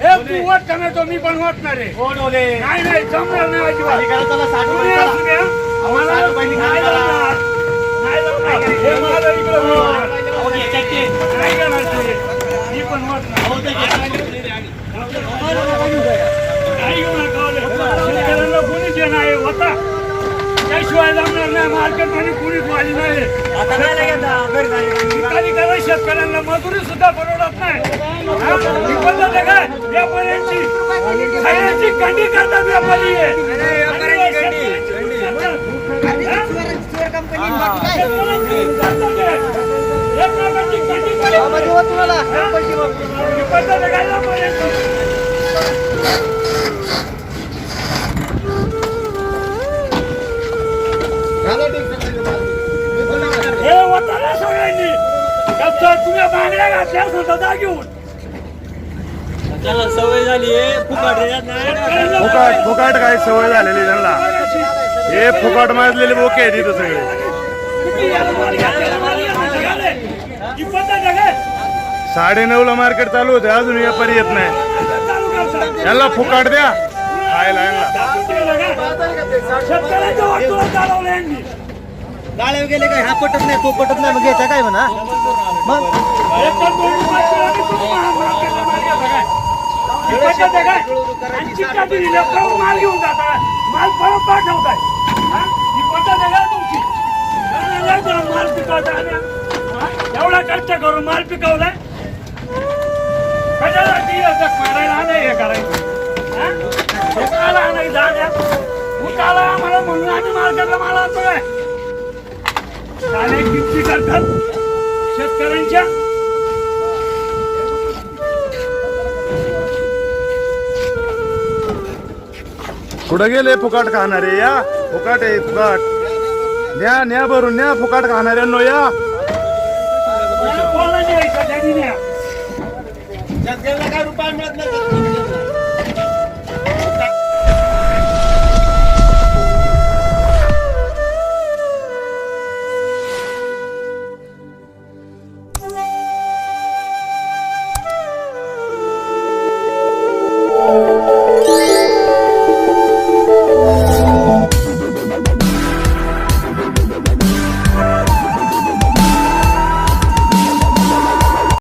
हे तू वट टमॅटो मी ओले नाही नाही जमणार नाही अजिबात हे असू द्या. मला साठ रुपये नाही निघाले मला. जमणार. नाही जमणार. हे मला इकडं ते ते. नाही ते. मी ते घेऊ नका ओले. शेतकऱ्यांना कोणीच होता त्याशिवाय जमणार नाही वाली नाही शेतकऱ्यांना मजुरी सुद्धा परवडत नाही हा? ही काय व्यापाऱ्यांची सगळ्यांची कंडी करतात व्यापारी हे. ना सगळ्यांनी तुम्ही बांगड्या घातल्या स्वतः घेऊन त्याला सवय झाली आहे फुकट. फुकाट फुकाट काय सवय झालेली त्यांना हे फुकाट माजलेले बोके आहेत इथं सगळे? साडे नऊ ला मार्केट चालू होते अजून व्यापारी येत नाही. यांना फुकाट द्या खायला. गाळ्यावर गेले काय हा पटत नाही तो पटत नाही मग घ्यायचा काय म्हणा मग माल घेता काय? ही? आणि चिठ्ठ्या माल घेऊन जाता माल परत पाठवताय हा? ही पद्धत आहे का तुमची माल पिकवता? एवढा कष्ट करून माल पिकवलाय कशासाठी मारायला आलंय हे करायचं हा? हे काला आणायचं जाण्या उठाला आम्हाला म्हणून आम्ही मार्केटला माल आणतो काय किमती करतात शेतकऱ्यांच्या कुठं गेले फुकाट खाणारे या. फुकाट आहे फुकाट. न्या न्या भरून न्या फुकाट खाणाऱ्यांनो या.